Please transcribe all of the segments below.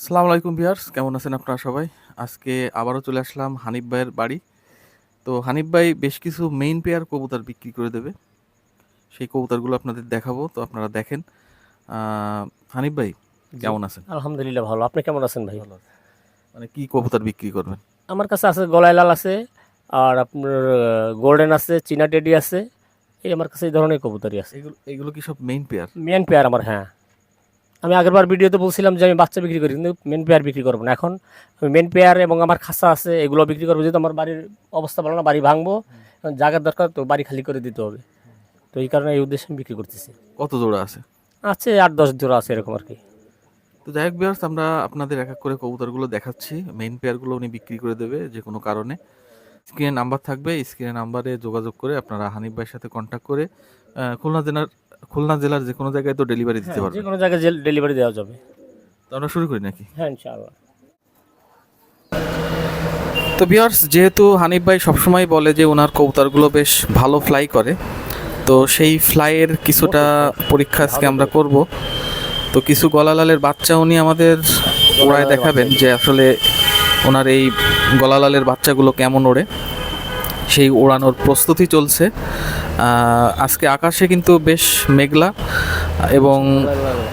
আসসালামু আলাইকুম ভিউয়ার্স কেমন আছেন আপনারা সবাই? আজকে আবারও চলে আসলাম হানিফ ভাইয়ের বাড়ি। তো হানিফ ভাই বেশ কিছু মেইন পেয়ার কবুতর বিক্রি করে দেবে। সেই কবুতরগুলো আপনাদের দেখাবো তো আপনারা দেখেন। হানিফ ভাই কেমন আছেন? আলহামদুলিল্লাহ ভালো। আপনি কেমন আছেন ভাই? মানে কি কবুতর বিক্রি করবেন? আমার কাছে আছে গলায় লাল আছে আর আপনার গোল্ডেন আছে চীনা টেডি আছে এই আমার কাছে এই ধরনের কবুতরই আছে। এগুলো এগুলো কি সব মেইন পেয়ার মেন পেয়ার আমার হ্যাঁ। আমি আগেরবার ভিডিওতে বলছিলাম যে আমি বাচ্চা বিক্রি করি কিন্তু মেন পেয়ার বিক্রি করব না। এখন আমি মেন পেয়ার এবং আমার খাসা আছে এগুলো বিক্রি করব যেহেতু আমার বাড়ির অবস্থা ভালো না বাড়ি ভাঙবো জায়গার দরকার তো বাড়ি খালি করে দিতে হবে। তো এই কারণে এই উদ্দেশ্যে আমি বিক্রি করতেছি। কত জোড়া আছে? আছে আট দশ জোড়া আছে এরকম আর কি। তো যাই হোক ভিউয়ার্স আমরা আপনাদের এক এক করে কবুতরগুলো দেখাচ্ছি। মেইন পেয়ারগুলো উনি বিক্রি করে দেবে যে কোনো কারণে। স্ক্রিনে নাম্বার থাকবে স্ক্রিনে নাম্বারে যোগাযোগ করে আপনারা হানিফ ভাইয়ের সাথে কন্ট্যাক্ট করে খুলনা জেলার খুলনা জেলার যে কোনো জায়গায় তো ডেলিভারি দিতে পারবে। যে কোনো জায়গায় ডেলিভারি দেওয়া যাবে। তো আমরা শুরু করি নাকি? হ্যাঁ ইনশাআল্লাহ। তো ভিউয়ার্স যেহেতু হানিফ ভাই সবসময় বলে যে ওনার কবুতরগুলো বেশ ভালো ফ্লাই করে তো সেই ফ্লাইয়ের কিছুটা পরীক্ষা আজকে আমরা করব। তো কিছু গলালালের বাচ্চা উনি আমাদের ওড়ায় দেখাবেন যে আসলে ওনার এই গলালালের বাচ্চাগুলো কেমন ওড়ে। সেই ওড়ানোর প্রস্তুতি চলছে। আজকে আকাশে কিন্তু বেশ মেঘলা এবং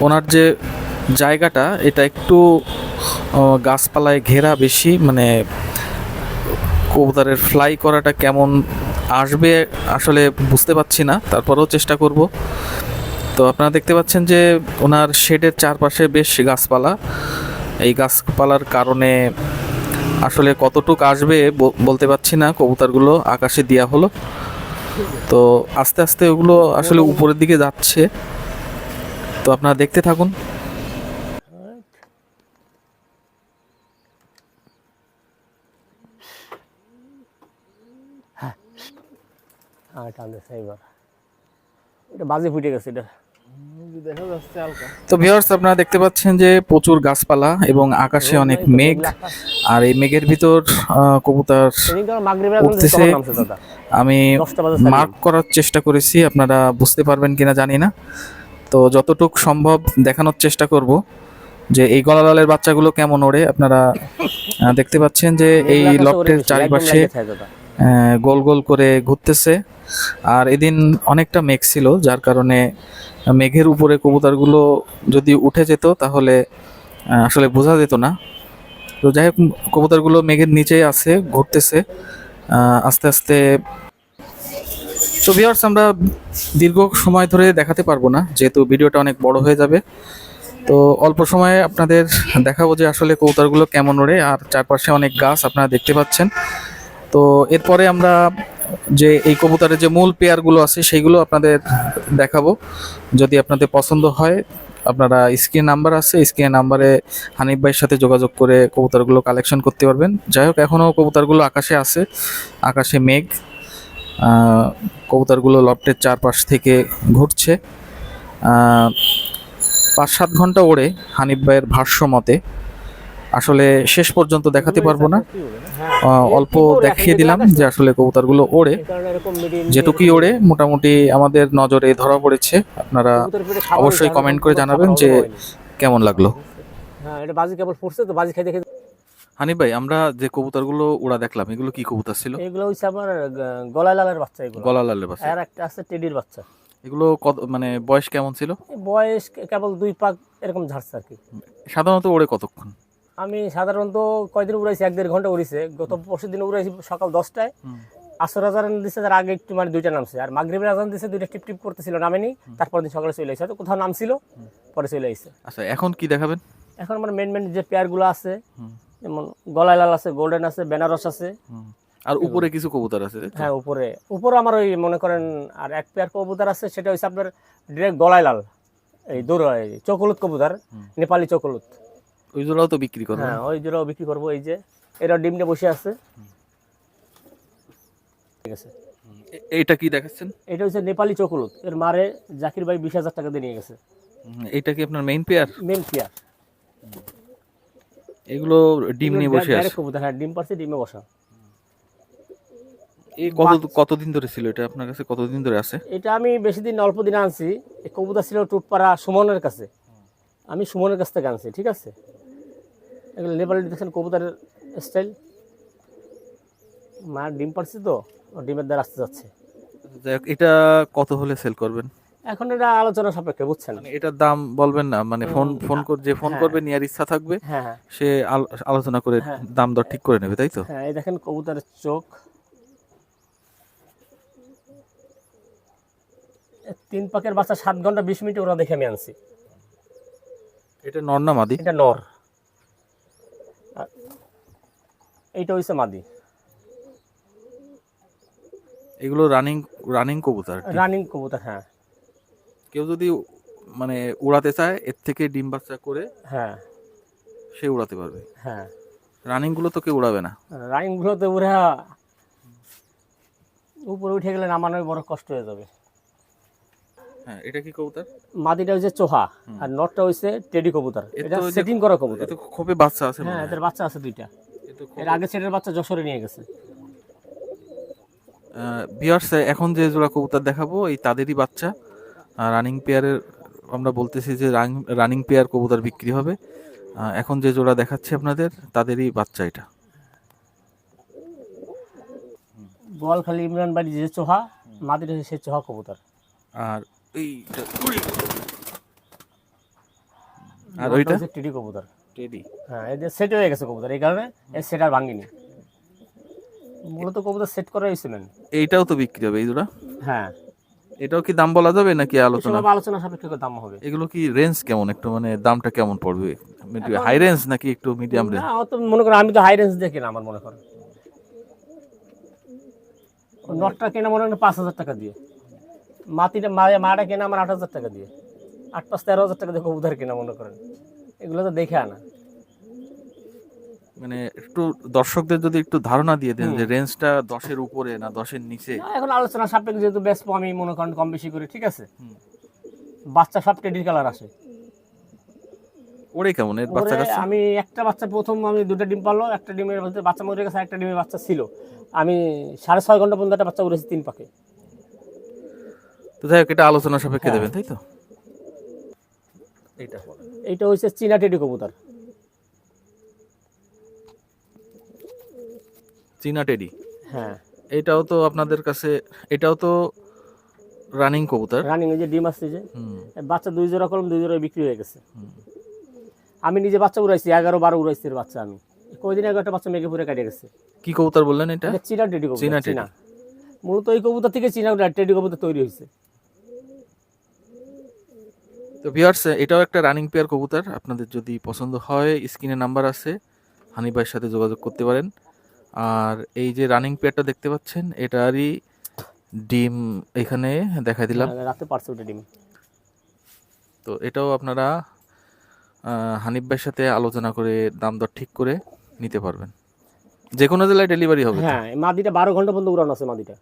ওনার যে জায়গাটা, এটা একটু গাছপালায় ঘেরা বেশি মানে কবুতারের ফ্লাই করাটা কেমন আসবে আসলে বুঝতে পারছি না, তারপরেও চেষ্টা করব। তো আপনারা দেখতে পাচ্ছেন যে ওনার শেডের চারপাশে বেশ গাছপালা। এই গাছপালার কারণে আসলে কতটুক আসবে বলতে পারছি না, কবুতরগুলো আকাশে দেওয়া হলো। তো আস্তে আস্তে ওগুলো আসলে উপরের দিকে যাচ্ছে। তো আপনারা দেখতে থাকুন। হ্যাঁ টান এইবার এটা বাজে ফুটে গেছে, এটা। তো ভিউয়ার্স আপনারা দেখতে পাচ্ছেন যে প্রচুর গাছপালা এবং আকাশে অনেক মেঘ। আর এই মেঘের ভিতর কবুতর উঠতেছে। আমি। মার্ক করার চেষ্টা করেছি আপনারা বুঝতে পারবেন কিনা জানি না। তো যতটুক সম্ভব দেখানোর চেষ্টা করব যে এই গলালালের বাচ্চাগুলো কেমন ওড়ে। আপনারা দেখতে পাচ্ছেন যে এই লকটের চারিপাশে গোল গোল করে ঘুরতেছে। আর এদিন অনেকটা মেঘ ছিল, যার কারণে মেঘের উপরে কবুতরগুলো যদি উঠে যেত তাহলে আসলে বোঝা যেত না। তো যাই হোক, কবুতরগুলো মেঘের নিচেই আছে, ঘুরতেছে। আস্তে আস্তে তো ভিউয়ার্স আমরা দীর্ঘ সময় ধরে দেখাতে পারব না, যেহেতু ভিডিওটা অনেক বড় হয়ে যাবে। তো অল্প সময়ে আপনাদের দেখাবো যে আসলে কবুতরগুলো কেমন ওড়ে, আর চারপাশে অনেক গাছ আপনারা দেখতে পাচ্ছেন। তো এরপরে আমরা যে এই কবুতরের যে মূল পেয়ারগুলো আছে সেইগুলো আপনাদের দেখাবো। যদি আপনাদের পছন্দ হয় আপনারা স্ক্রিন নাম্বার আছে স্ক্রিন নাম্বারে হানিফ ভাইয়ের সাথে যোগাযোগ করে কবুতরগুলো কালেকশন করতে পারবেন। যাই হোক এখনও কবুতরগুলো আকাশে আছে আকাশে মেঘ কবুতরগুলো লফটের চারপাশ থেকে ঘুরছে। পাঁচ সাত ঘণ্টা ওড়ে হানিফ ভাইয়ের ভাষ্য মতে। আসলে শেষ পর্যন্ত দেখাতে পারব না। অল্প দেখিয়ে দিলাম যে আসলে কবুতরগুলো ওড়ে। যেটুকুই ওড়ে মোটামুটি আমাদের নজরে ধরা পড়েছে। আপনারা অবশ্যই আমার করে জানাবেন যে কেমন লাগল। হ্যাঁ এটা বাজি কেবল ফুটছে তো বাজি খাই দেখে হানিফ ভাই আমরা যে কবুতরগুলো ওড়া দেখলাম এগুলো কি কবুতর ছিল? এগুলো হচ্ছে আমার গ- গলায় বাচ্চা এগুলো। গলা লালের বাচ্চা। আর একটা আছে টেডির বাচ্চা। এগুলো কত মানে বয়স কেমন ছিল? বয়স কেবল দুই পাক এরকম ঝাড়ছে আর কি। সাধারণত ওড়ে কতক্ষণ? আমি সাধারণত কয়দিন উড়াইছি? এক দেড় ঘণ্টা উড়িছে। গত পরশু দিন উড়াইছি সকাল দশটায়। আসর আজান দিছে তার আগে একটু মানে দুইটা নামছে। আর মাগরিবের আজান দিছে দুইটা টিপ টিপ করতেছিল নামেনি। তারপর দিন সকালে চলে আসছে কোথাও নামছিল পরে চলে আসছে আচ্ছা এখন কি দেখাবেন? এখন আমার মেন মেন যে পেয়ারগুলো আছে যেমন গলায় লাল আছে গোল্ডেন আছে বেনারস আছে। আর উপরে কিছু কবুতর আছে হ্যাঁ উপরে। উপরে আমার ওই মনে করেন আর এক পেয়ার কবুতর আছে সেটা হচ্ছে আপনার ডিরেক্ট গলায় লাল এই দূর চকলুত কবুতর নেপালি চকলুত। ওই জোড়াও তো বিক্রি করবেন হ্যাঁ ওই জোড়াও বিক্রি করব এই যে এরা ডিম নিয়ে বসে আছে। ঠিক আছে। কি দেখাচ্ছেন? এটা হচ্ছে নেপালি চকলুত এর মারে জাকির ভাই বিশ হাজার টাকা দিয়ে নিয়ে গেছে। কি আপনার মেইন পেয়ার মেন পেয়ার এগুলো ডিম নিয়ে বসে আছে। কবুতর হ্যাঁ ডিম পারছে ডিমে বসা। এই কত কতদিন ধরে ছিল এটা? আপনার কাছে কতদিন ধরে আছে? এটা আমি বেশি দিন অল্প দিন আনছি। এই কবুতর ছিল টুটপাড়া সুমনের কাছে। আমি সুমনের কাছ থেকে আনছি ঠিক আছে? এগুলো নেপালি দেখছেন কবুতরের স্টাইল মা ডিম পারছে তো ডিমের দ্বারা আসতে যাচ্ছে। এটা কত হলে সেল করবেন? এখন এটা আলোচনা সাপেক্ষে বুঝছেন? মানে এটার দাম বলবেন না মানে ফোন ফোন করে যে ফোন হ্যাঁ। করবে নিয়ার ইচ্ছা থাকবে হ্যাঁ হ্যাঁ। সে আল- আলোচনা করে। দাম দর ঠিক করে নেবে তাই তো? হ্যাঁ এই দেখেন কবুতরের চোখ। তিন পাকের বাচ্চা সাত ঘণ্টা বিশ মিনিট ওরা দেখে আমি আনছি। এটা নর না মাদি? এটা নর আর এইটা হইছে মাদি। এগুলো রানিং রানিং কবুতর রানিং কবুতর হ্যাঁ। কেউ যদি মানে উড়াতে চায় এর থেকে ডিম বাচ্চা করে হ্যাঁ। সে উড়াতে পারবে। হ্যাঁ। রানিংগুলো তো কেউ উড়াবে না। রানিং গুলোতে উড়ে। উপরে উঠে গেলে নামানোর বড় কষ্ট হয়ে যাবে। হ্যাঁ এটা কি কবুতর? মাদিটা হচ্ছে চোহা আর নটটা হচ্ছে টেডি কবুতর। এটা তো সেটিং করা কবুতর। এত খোপে বাচ্চা আছে হ্যাঁ এদের বাচ্চা আছে দুইটা। তো এর আগে সেটের বাচ্চা যশোরে নিয়ে গেছে। বিয়ার্স এখন যে জোড়া কবুতর দেখাবো এই তাদেরই বাচ্চা। রানিং পেয়ারের আমরা বলতেছি যে রানিং পেয়ার কবুতর বিক্রি হবে। এখন যে জোড়া দেখাচ্ছি আপনাদের তাদেরই বাচ্চা এটা। বোয়ালখালী ইমরান বাড়ি যে চোহা হচ্ছে সেই চোহা কবুতর। আর এই আর ওইটা? টেডি কবুতর। টেডি হ্যাঁ এদের সেট হয়ে গেছে কবুতর এই কারণে এর সেট আর ভাঙিনি। মূলত কবুতর সেট করা হয়েছে এইটাও তো বিক্রি হবে এই জোড়া হ্যাঁ। এটাও কি দাম বলা যাবে নাকি আলোচনা? আলোচনা সাপেক্ষে দাম হবে। এগুলো কি রেঞ্জ কেমন? একটু মানে দামটা কেমন পড়বে? হাই রেঞ্জ নাকি একটু মিডিয়াম রেঞ্জ না অত মনে করো আমি তো হাই রেঞ্জ দেখি না আমার মনে করো। নটটা কেনা মনে হয় পাঁচ হাজার টাকা দিয়ে। মাটিটা মাটা কেনা আমার আট হাজার টাকা দিয়ে। আট পাঁচ তেরো হাজার টাকা দিয়ে কবুতর কেনা মনে করেন। এগুলো তো দেখে আনা। মানে একটু দর্শকদের যদি একটু ধারণা দিয়ে দেন যে রেঞ্জটা দশের উপরে না দশের নিচে। এখন আলোচনা সাপেক্ষে যেহেতু বেশ আমি মনে করেন কম বেশি করি ঠিক আছে? বাচ্চা সব টেডি কালার আসে ওরে কেমন এর বাচ্চা কাচ্চা? আমি একটা বাচ্চা প্রথম আমি দুটো ডিম পারল একটা ডিমের মধ্যে বাচ্চা মরে গেছে একটা ডিমের বাচ্চা ছিল। আমি সাড়ে ছয় ঘণ্টা পর্যন্ত একটা বাচ্চা উড়েছি তিন পাকে। তো যাই হোক এটা আলোচনা সাপেক্ষে হ্যাঁ। দেবেন তাই তো? এইটা। এইটা হচ্ছে চীনা টেডি কবুতর। চীনা টেডি? হ্যাঁ। এটাও তো আপনাদের কাছে এটাও তো রানিং কবুতর? রানিং যে ডিম আসছে যে বাচ্চা দুই জোড়া কলম দুই জোড়া বিক্রি হয়ে গেছে। আমি নিজে বাচ্চা উড়াইছি এগারো বারো উড়াইছি বাচ্চা আমি। কয়দিন আগে একটা বাচ্চা মেঘে পুরে কাটে গেছে। কি কবুতর বললেন এটা? চীনা টেডি কবুতর। চীনা মূলত এই কবুতর থেকে চীনা টেডি কবুতর তৈরি হয়েছে তো ভিউয়ার্স এটাও একটা রানিং পেয়ার কবুতর। আপনাদের যদি পছন্দ হয় স্ক্রিনে নাম্বার আছে হানি ভাইয়ের সাথে যোগাযোগ করতে পারেন। আর এই যে রানিং পেয়ারটা দেখতে পাচ্ছেন এটারই ডিম এখানে দেখাই দিলাম। হ্যাঁ, রাতে পারছে ওটা ডিম। তো এটাও আপনারা হানিফ ভাইয়ের সাথে আলোচনা করে দাম দর ঠিক করে নিতে পারবেন। যে কোনো জেলায় ডেলিভারি হবে হ্যাঁ মাদিটা বারো ঘণ্টা পর্যন্ত উড়ানো আছে মাদিটা।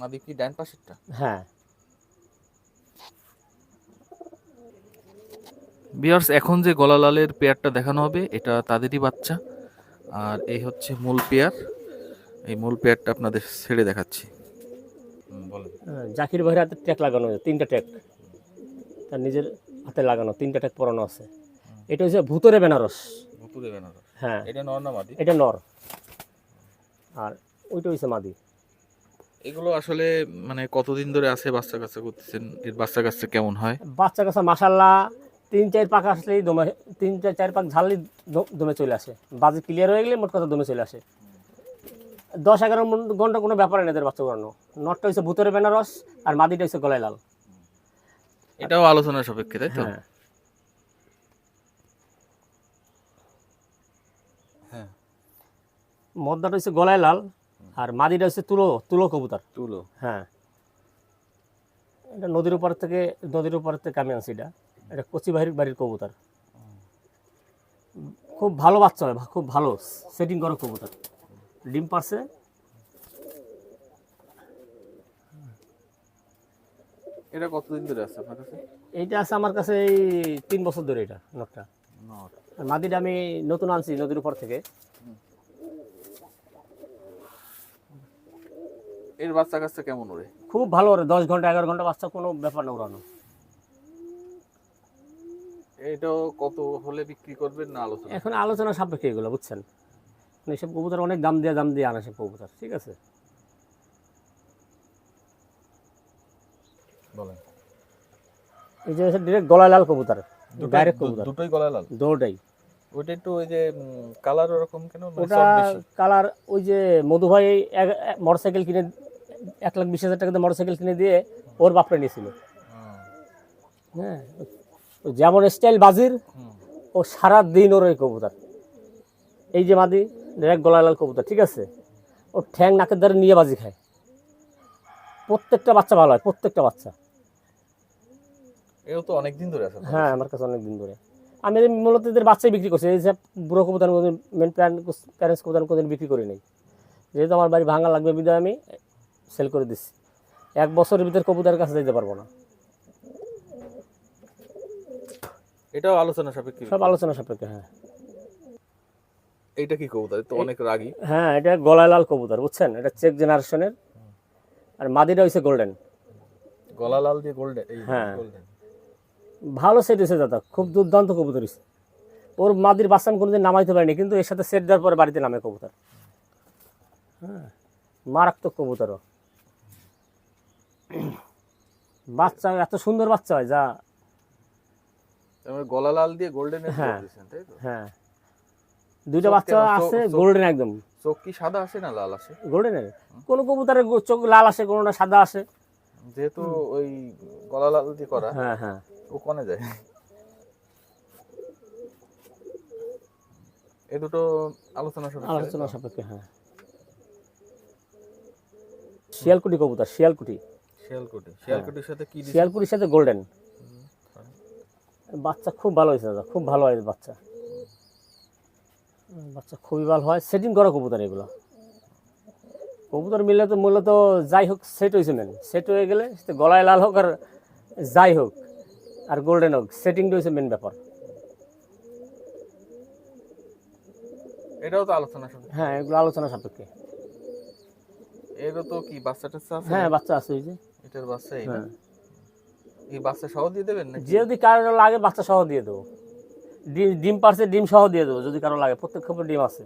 মাদি কি ডান পাশেরটা? হ্যাঁ। বিয়ার্স এখন যে গলালালের পেয়ারটা দেখানো হবে এটা তাদেরই বাচ্চা। আর এই হচ্ছে মূল পেয়ার এই মূল পেয়ারটা আপনাদের ছেড়ে দেখাচ্ছি। হ্যাঁ, জাকির ভাইয়ের হাতে ট্যাগ লাগানো আছে তিনটা ট্যাগ তার নিজের হাতে লাগানো তিনটা ট্যাগ পরানো আছে। এটা হচ্ছে ভূতরে বেনারস। ভুতুরে বেনারস। হ্যাঁ। এটা নর না মাদি? এটা নর। আর ওইটা হচ্ছে মাদি। এগুলো আসলে মানে কতদিন ধরে আছে বাচ্চা কাচ্চা করতেছেন? এর বাচ্চা কাচ্চা কেমন হয়? বাচ্চা কাছে মাসাল্লাহ তিন চার পাক আসলেই দমে তিন চার চার পাক ঝাললেই দমে চলে আসে। বাজে ক্লিয়ার হয়ে গেলে মোট কথা দমে চলে আসে। দশ এগারো মন- ঘণ্টা কোনো ব্যাপার নেই এদের বাচ্চা করানো নটটা হচ্ছে ভূতরে বেনারস আর মাদিটা হচ্ছে গলায় লাল। এটাও আলোচনার সাপেক্ষে তাই তো? হ্যাঁ। হ্যাঁ। মদ্দাটা হচ্ছে গলায় লাল আর মাদিটা হচ্ছে তুলো তুলো কবুতর। তুলো। হ্যাঁ। এটা নদীর উপর থেকে নদীর উপর থেকে আমি আনছি এটা। এটা কচি বাড়ির বাড়ির কবুতর। খুব ভালো বাচ্চা হয় খুব ভালো সেটিং করা কবুতর। ডিম পারছে। এটা কতদিন ধরে আছে আপনার কাছে? এইটা আছে আমার কাছে এই তিন বছর ধরে এটা নটটা। মাদিটা আমি নতুন আনছি নদীর উপর থেকে। এর বাচ্চা কাচ্চা কেমন ওরে? খুব ভালো ওরে দশ ঘণ্টা এগারো ঘণ্টা বাচ্চা কোনো ব্যাপার না উড়ানো এটাও কত হলে বিক্রি করবেন না আলোচনা? এখন আলোচনা সাপেক্ষে এগুলো বুঝছেন? মানে এইসব কবুতর অনেক দাম দিয়ে দাম দিয়ে আনা সব কবুতর ঠিক আছে? বলেন। এই যে ডিরেক্ট গলায় লাল কবুতর ডাইরেক্ট কবুতর। দুটোই গলা লাল? দৌড়াই ওইটা একটু ওই যে কালার ওরকম কেন? ওটা কালার ওই যে মধু ভাই মোটরসাইকেল কিনে এক লাখ বিশ হাজার টাকাতে মোটরসাইকেল কিনে দিয়ে ওর বাপটা নিয়েছিল। হ্যাঁ। ও যেমন স্টাইল বাজির ও সারা দিন ওর ওই কবুতর। এই যে মাদি ডাইরেক্ট গলায় লাল কবুতর ঠিক আছে? ও ঠ্যাং নাকের দ্বারা নিয়ে বাজি খায়। প্রত্যেকটা বাচ্চা ভালো হয় প্রত্যেকটা বাচ্চা। এও তো অনেক দিন ধরে আছে। হ্যাঁ আমার কাছে অনেক দিন ধরে। আমি মূলত এদের বাচ্চাই বিক্রি করছি। এই যে বুড়ো কবুতর মেন প্যারেন্টস কবুতর কোনোদিন বিক্রি করি নাই। যেহেতু আমার বাড়ি ভাঙা লাগবে বিধায় আমি সেল করে দিচ্ছি। এক বছরের ভিতরে কবুতরের কাছে যেতে পারব না। এটাও আলোচনা সাপেক্ষে সব আলোচনা সাপেক্ষে হ্যাঁ। এইটা কি কবুতর? তো অনেক রাগী। হ্যাঁ এটা গলায় লাল কবুতর বুঝছেন? এটা চেক জেনারেশনের। আর মাদিটা হয়েছে গোল্ডেন গলা লাল দিয়ে গোল্ডেন এই হ্যাঁ। গোল্ডেন ভালো সেট হয়েছে দাদা খুব দুর্দান্ত কবুতর হয়েছে ওর মাদির বাচ্চা আমি কোনোদিন নামাইতে পারিনি কিন্তু এর সাথে সেট দেওয়ার পরে বাড়িতে নামে কবুতর। হ্যাঁ মারাত্মক কবুতরও বাচ্চা এত সুন্দর বাচ্চা হয় যা গলা লাল দিয়ে গোল্ডেনের হ্যাঁ। তাই তো? হ্যাঁ। দুইটা বাচ্চা আছে গোল্ডেন একদম। চোখ কি সাদা আসে না লাল আসে? গোল্ডেনের কোনো কবুতরের চোখ লাল আসে কোনোটা সাদা আসে। যেহেতু ওই গলা লাল দিয়ে করা হ্যাঁ হ্যাঁ। ও কনে যায়? এই দুটো আলোচনা সাপেক্ষে আলোচনা সাপেক্ষে হ্যাঁ। শিয়ালকুটি কবুতর শিয়ালকুটি। শিয়ালকুটি। শিয়ালকুটির সাথে কি শিয়ালকুটির সাথে গোল্ডেন বাচ্চা খুব ভালো হয়েছে দাদা খুব ভালো হয় বাচ্চা। বাচ্চা খুবই ভালো হয়। সেটিং করা কবুতর এগুলো। কবুতর মিললে তো মূলত যাই হোক সেট হয়েছে মেন সেট হয়ে গেলে গলায় লাল হোক আর যাই হোক আর গোল্ডেন হোক সেটিংটা হয়েছে মেন ব্যাপার। এটাও তো আলোচনা হ্যাঁ এগুলো আলোচনা সাপেক্ষে। এরও তো কি বাচ্চা টাচ্চা আছে? হ্যাঁ বাচ্চা আছে যে। এটার বাচ্চা হ্যাঁ। এই বাচ্চা সহ দিয়ে দেবেন নাকি? যদি কারও লাগে বাচ্চা সহ দিয়ে দেবো। ডিম ডিম পারছে ডিম সহ দিয়ে দেবো যদি কারও লাগে। প্রত্যেক খবর ডিম আছে।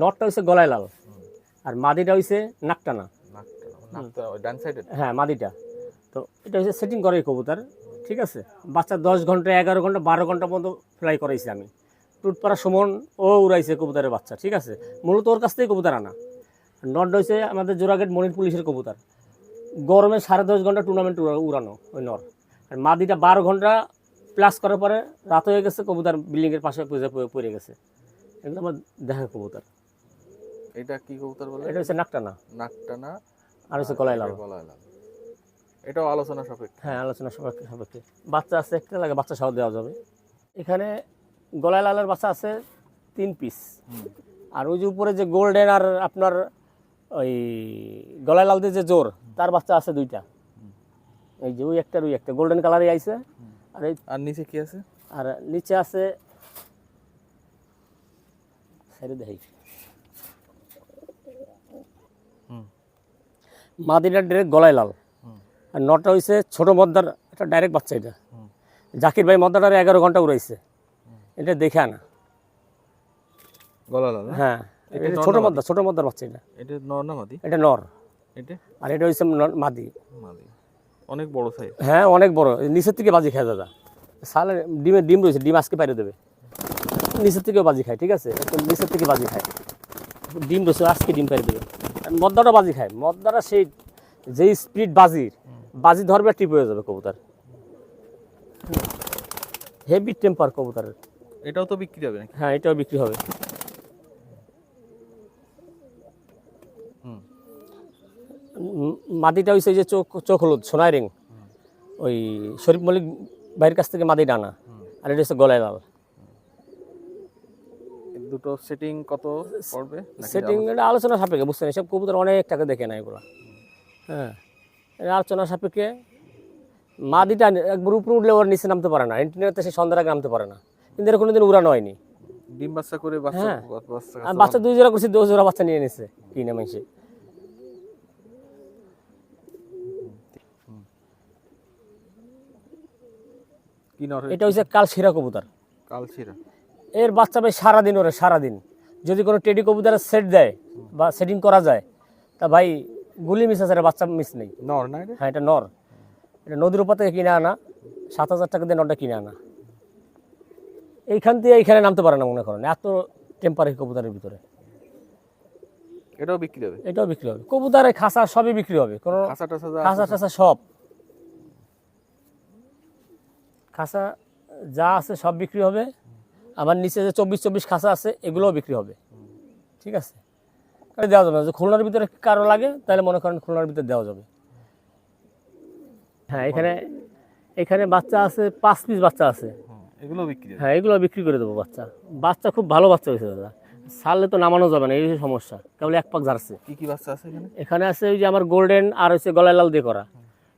নটটা হচ্ছে গলায় লাল। আর মাদিটা হচ্ছে নাকটানা ডান সাইডে হ্যাঁ মাদিটা। তো এটা হচ্ছে সেটিং করে কবুতর ঠিক আছে? বাচ্চা দশ ঘণ্টা এগারো ঘণ্টা বারো ঘণ্টা পর্যন্ত ফ্লাই করাইছি আমি। টুটপাড়া সুমন ও উড়াইছে কবুতরের বাচ্চা ঠিক আছে? মূলত ওর কাছ থেকে কবুতর আনা। নট হয়েছে আমাদের জোড়াগেট মনির পুলিশের কবুতর। গরমে সাড়ে দশ ঘণ্টা টুর্নামেন্ট উড়ানো ওই নর। আর মাদিটা বারো ঘণ্টা প্লাস করার পরে রাত হয়ে গেছে কবুতর বিল্ডিংয়ের পাশে পড়ে পড়ে গেছে। এগুলো আমার দেখা কবুতর। এটা কি কবুতর বলে? এটা হচ্ছে নাকটানা। নাকটানা আর হচ্ছে গলায় লাল গলায় লাল এটাও আলোচনা সাপেক্ষে। হ্যাঁ আলোচনা সাপেক্ষে সাপেক্ষে। বাচ্চা আছে একটা লাগে বাচ্চা সহ দেওয়া যাবে। এখানে গলায় লালের বাচ্চা আছে তিন পিস আর ওই যে উপরে যে গোল্ডেন আর আপনার ওই গলায় লাল দিয়ে যে জোর তার বাচ্চা আছে দুইটা। এই যে ওই একটা ওই একটা। গোল্ডেন কালারই আইছে। আর এই আর নিচে কি আছে? আর নিচে আছে সাইডে দেখাই। হুম। মাদিটা ডাইরেক্ট গলায় লাল। আর নটা হয়েছে ছোট মদ্দার এটা ডাইরেক্ট বাচ্চা এটা। জাকির ভাই মদ্দাটার এগারো ঘণ্টা উড়াইছে। এটা দেখে আনা। গলা লাল হ্যাঁ। এটা ছোট মদ্দা ছোট মদ্দার বাচ্চা এটা। এটা নর না মাদি? এটা নর। এটা? আর এটা হচ্ছে মাদি। মাদি। অনেক বড় সাইজ হ্যাঁ অনেক বড়। নিচের থেকে বাজি খায় দাদা। সালে ডিমের ডিম রয়েছে ডিম আজকে বাইরে দেবে। নিচের থেকেও বাজি খায় ঠিক আছে? নিচের থেকে বাজি খায়। ডিম রয়েছে আজকে ডিম পাইরে দেবে। মদ্দাটা বাজি খায়। মদ্দাটা সেই যেই স্পিড বাজির বাজি ধরবে টিপ হয়ে যাবে কবুতর। হেভি টেম্পার কবুতরের। এটাও তো বিক্রি হবে হ্যাঁ এটাও বিক্রি হবে। মাদিটা হয়েছে যে চোখ চোখ হলুদ সোনাই রিং। ওই শরীফ মল্লিক ভাইয়ের কাছ থেকে মাদি ডানা আর এটা হচ্ছে গলায় লাল। দুটো সেটিং কত পড়বে? সেটিং এটা আলোচনা সাপেক্ষে বুঝছেন? এসব কবুতর অনেক টাকা দেখে না এগুলো। হ্যাঁ। আলোচনা সাপেক্ষে মাদিটা একবার উপরে উঠলে ওর নিচে নামতে পারে না। ইন্টারনেটে সে সন্ধ্যার আগে নামতে পারে না। কিন্তু এর কোনোদিন উড়ানো হয়নি। ডিম বাচ্চা করে বাচ্চা হ্যাঁ। বাচ্চা দুই জোড়া করছি দশ জোড়া বাচ্চা নিয়ে নিছে কিনে মাইসে কি কি নর এটা হচ্ছে কালশিরা কবুতর। কালচিরা এর বাচ্চা ভাই সারাদিন ওরে সারাদিন। যদি কোনো টেডি কবুতরের সেট দেয় বা সেটিং করা যায় তা ভাই গুলি মিস আছে বাচ্চা মিস নেই। নর না হ্যাঁ এটা নর। এটা নদীর উপর থেকে কিনে আনা সাত হাজার টাকা দিয়ে নরটা কিনে আনা। এইখান থেকে এইখানে নামতে পারে না মনে করেন এত টেম্পারেচার কবুতরের ভিতরে। এটাও বিক্রি হবে? এটাও বিক্রি হবে। কবুতরের খাসা সবই বিক্রি হবে কোনো খাসা টাসা সব। খাসা যা আছে সব বিক্রি হবে। আবার নিচে যে চব্বিশ চব্বিশ খাসা আছে এগুলোও বিক্রি হবে। ঠিক আছে? দেওয়া যাবে না। যদি খুলনার ভিতরে কারও লাগে তাহলে মনে করেন খুলনার ভিতরে দেওয়া যাবে। হ্যাঁ এখানে এখানে বাচ্চা আছে পাঁচ পিস বাচ্চা আছে। এগুলো বিক্রি হ্যাঁ এগুলো বিক্রি করে দেবো বাচ্চা। বাচ্চা খুব ভালো বাচ্চা হয়েছে দাদা। ছাড়লে তো নামানো যাবে না এই সমস্যা। কেবল এক পাক ঝাড়ছে। কি কি বাচ্চা আছে এখানে? এখানে আছে ওই যে আমার গোল্ডেন আর হচ্ছে গলায় লাল দিয়ে করা।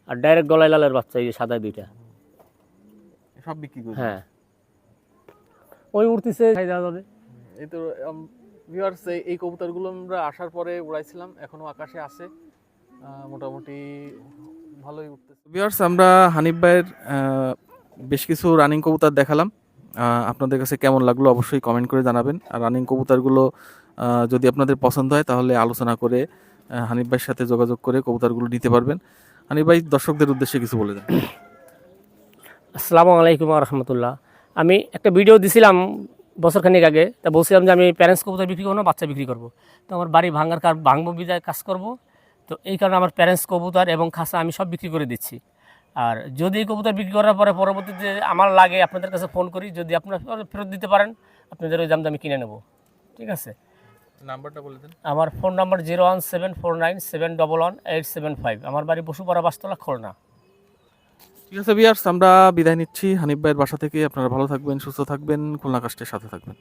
আর ডাইরেক্ট গলায় লালের বাচ্চা এই যে সাদা দুইটা। সব বিক্রি করে হ্যাঁ। ওই উঠতেছে খাই দেওয়া যাবে। এই তো ভিউয়ার্স এই কবুতরগুলো আমরা আসার পরে উড়াইছিলাম এখনও আকাশে আছে। মোটামুটি ভালোই উঠতেছে ভিউয়ার্স আমরা হানিফ ভাইয়ের বেশ কিছু রানিং কবুতর দেখালাম। আপনাদের কাছে কেমন লাগল অবশ্যই কমেন্ট করে জানাবেন। আর রানিং কবুতরগুলো যদি আপনাদের পছন্দ হয় তাহলে আলোচনা করে হানিফ ভাইয়ের সাথে যোগাযোগ করে কবুতরগুলো নিতে পারবেন। হানিফ ভাই দর্শকদের উদ্দেশ্যে কিছু বলে দেন। আসসালামু আলাইকুম রহমতুল্লাহ আমি একটা ভিডিও দিছিলাম বছরখানিক আগে। তা বলছিলাম যে আমি প্যারেন্টস কবুতর বিক্রি করব বাচ্চা বিক্রি করব। তো আমার বাড়ি ভাঙার কার ভাঙবো বিদায় কাজ করব। তো এই কারণে আমার প্যারেন্টস কবুতর এবং খাসা আমি সব বিক্রি করে দিচ্ছি। আর যদি এই কবুতর বিক্রি করার পরে পরবর্তীতে আমার লাগে আপনাদের কাছে ফোন করি যদি আপনারা ফেরত দিতে পারেন আপনাদের ওই দামটা আমি কিনে নেব। ঠিক আছে? নাম্বারটা বলে দেন। আমার phone number zero one seven four nine seven double one eight seven five আমার বাড়ি বসুপাড়া বাসতলা খুলনা। ঠিক আছে বিয়ার্স আমরা বিদায় নিচ্ছি। হানিফ ভাইয়ের বাসা থেকে আপনারা ভালো থাকবেন, সুস্থ থাকবেন। খুলনা কাস্টের সাথে থাকবেন।